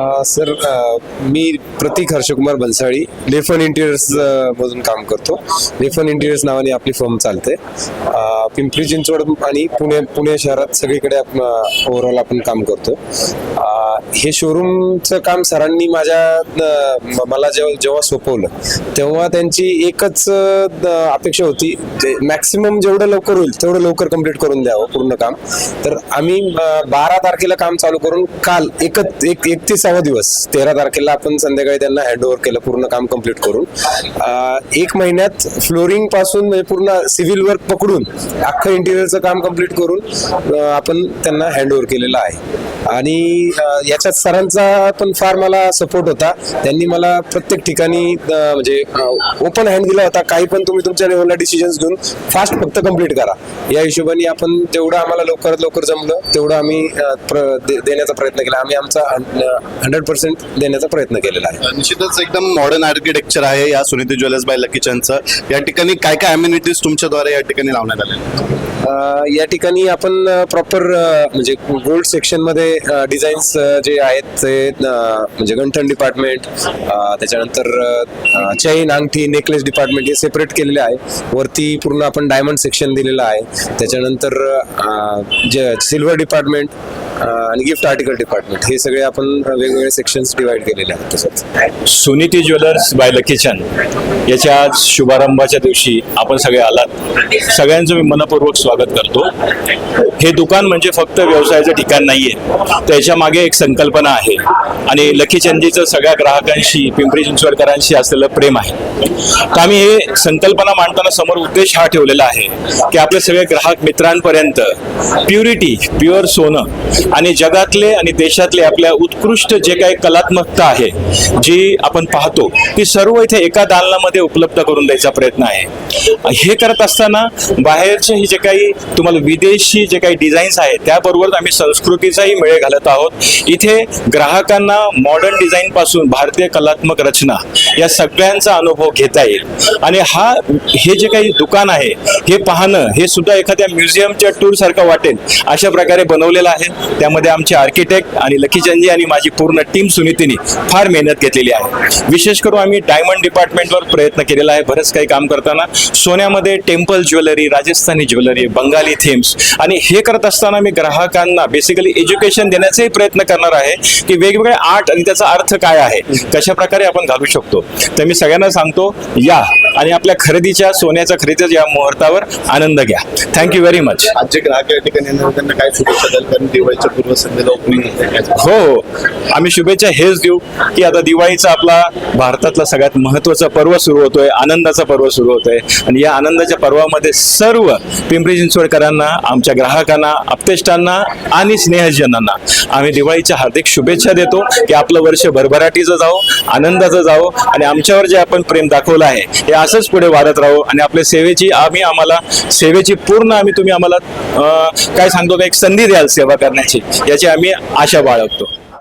Sir मी प्रतीक हर्षकुमार बनसाळी लेफन interiors मधून काम करतो. लेफन इंटिरियर्स नावाने आपली फर्म चालते. पिंपरी चिंचवड आणि पुणे पुणे शहरात सगळीकडे ओव्हरऑल आपण काम करतो. हे शोरूमचं काम सरांनी माझ्या मला जेव्हा जेव्हा सोपवलं तेव्हा त्यांची एकच अपेक्षा होती मॅक्सिमम जेवढं लवकर होईल तेवढं लवकर कंप्लीट करून द्यावं पूर्ण काम. तर आम्ही बारा तारखेला काम चालू करून काल एकच एक एकतीसावा दिवस. तेरा तारखेला आपण संध्याकाळी त्यांना हँड ओव्हर केलं पूर्ण काम कंप्लीट करून. एक महिन्यात फ्लोरिंगपासून म्हणजे पूर्ण सिव्हिल वर्क पकडून अख्खं इंटिरियरचं काम कंप्लीट करून आपण त्यांना हँड ओव्हर केलेलं आहे. आणि याच्यात सरांचा पण फार मला सपोर्ट होता. त्यांनी मला प्रत्येक ठिकाणी म्हणजे ओपन हँड दिला होता. काही पण तुम्ही तुमच्या लेवलला डिसिजन्स घेऊन फास्ट फक्त कंप्लीट करा. या हिशोबाने आपण तेवढं आम्हाला लवकरात लवकर जमलं. तेवढं आम्ही देण्याचा प्रयत्न केला. आम्ही आमचा हंड्रेड पर्सेंट देण्याचा प्रयत्न केलेला आहे. निश्चितच एकदम मॉडर्न आर्किटेक्चर आहे या सुनीती ज्वेलर्स बाय लकीचनचं या ठिकाणी काय काय अम्युनिटीज तुमच्याद्वारे या ठिकाणी लावण्यात आले? या ठिकाणी आपण प्रॉपर म्हणजे गोल्ड सेक्शन डिझाईन्स जे आहेत ते म्हणजे गंठन डिपार्टमेंट त्याच्यानंतर चैन अंगठी नेकलेस डिपार्टमेंट हे सेपरेट केलेले आहे. वरती पूर्ण आपण डायमंड सेक्शन दिलेलं आहे. त्याच्यानंतर जे सिल्वर डिपार्टमेंट आणि गिफ्ट आर्टिकल डिपार्टमेंट हे सगळे आपण वेगवेगळे सेक्शन्स डिवाइड केलेले आहेत तसंच. सुनीती ज्वेलर्स बाय लकीचंद याच्या आज शुभारंभाच्या दिवशी आपण सगळे आलात. सगळ्यांचं मी मनपूर्वक स्वागत करतो. हे दुकान म्हणजे फक्त व्यवसायाचं ठिकाण नाहीये. त्याच्यामागे एक संकल्पना आहे. आणि लकीचंदीचं सगळ्या ग्राहकांशी पिंपरी चिंचवडकरांशी असलेलं प्रेम आहे. तर आम्ही हे संकल्पना मांडताना समोर उद्देश हा ठेवलेला आहे की आपले सगळे ग्राहक मित्रांपर्यंत प्युरिटी प्युअर सोनं आणि जगातले आणि देशातले आपल्या उत्कृष्ट जे काही कलात्मकता आहे जी आपण पाहतो ती सर्व इथे एका दालनामध्ये उपलब्ध करून द्यायचा प्रयत्न आहे. हे करत असताना बाहेरचे हे जे काही तुम्हाला विदेशी जे काही डिझाईन्स आहेत त्याबरोबर आम्ही संस्कृतीचाही वेळ घालत आहोत. इथे ग्राहकांना मॉडर्न डिझाईन पासून भारतीय कलात्मक रचना या सगळ्यांचा अनुभव घेता येईल. आणि हा हे जे काही दुकान आहे हे पाहणं हे सुद्धा एखाद्या म्युझियमच्या टूर सारखं वाटेल अशा प्रकारे बनवलेलं आहे. त्यामध्ये आमचे आर्किटेक्ट आणि लकीचंदी आणि माझी पूर्ण टीम सुनीतीने फार मेहनत घेतलेली आहे. विशेष करून आम्ही डायमंड डिपार्टमेंटवर प्रयत्न केलेला आहे बरंच काही काम करताना. सोन्यामध्ये temple jewellery Rajasthani jewellery Bengali themes आणि हे करत असताना मी ग्राहकांना बेसिकली एज्युकेशन देण्याचाही प्रयत्न करणार आहे की वेगवेगळे आर्ट आणि त्याचा अर्थ काय आहे कशा प्रकारे आपण घालू शकतो. तर मी सगळ्यांना सांगतो या. आणि आपल्या खरेदीच्या सोन्याच्या खरेदीच्या या मुहूर्तावर आनंद घ्या. थँक्यू व्हेरी मच आज जे ग्राहक या ठिकाणी येणार त्यांना काय शुभेच्छा द्याल? कारण दिवाळीच्या पूर्वसंध्येला ओपनिंग हो हो. आम्ही शुभेच्छा हेच देऊ की आता दिवाळीचा आपला भारतातला सगळ्यात महत्त्वाचा पर्व सुरू होतोय आनंदाचा पर्व सुरू होतोय. आणि या आनंदाच्या पर्वामध्ये सर्व पिंपरी चिंचवडकरांना आमच्या ग्राहकांना अपतेष्टांना आणि स्नेहजनांना आम्ही दिवाळीच्या हार्दिक शुभेच्छा देतो की आपलं वर्ष भरभराटीचं जावो आनंदाचं जावो आणि आमच्यावर जे आपण प्रेम दाखवलं आहे हे असंच पुढे वाढत राहू आणि आपल्या सेवेची आम्ही आम्हाला सेवेची पूर्ण आम्ही तुम्ही आम्हाला काय सांगतो का एक संधी द्याल सेवा करण्याची याची आम्ही आशा बाळगतो.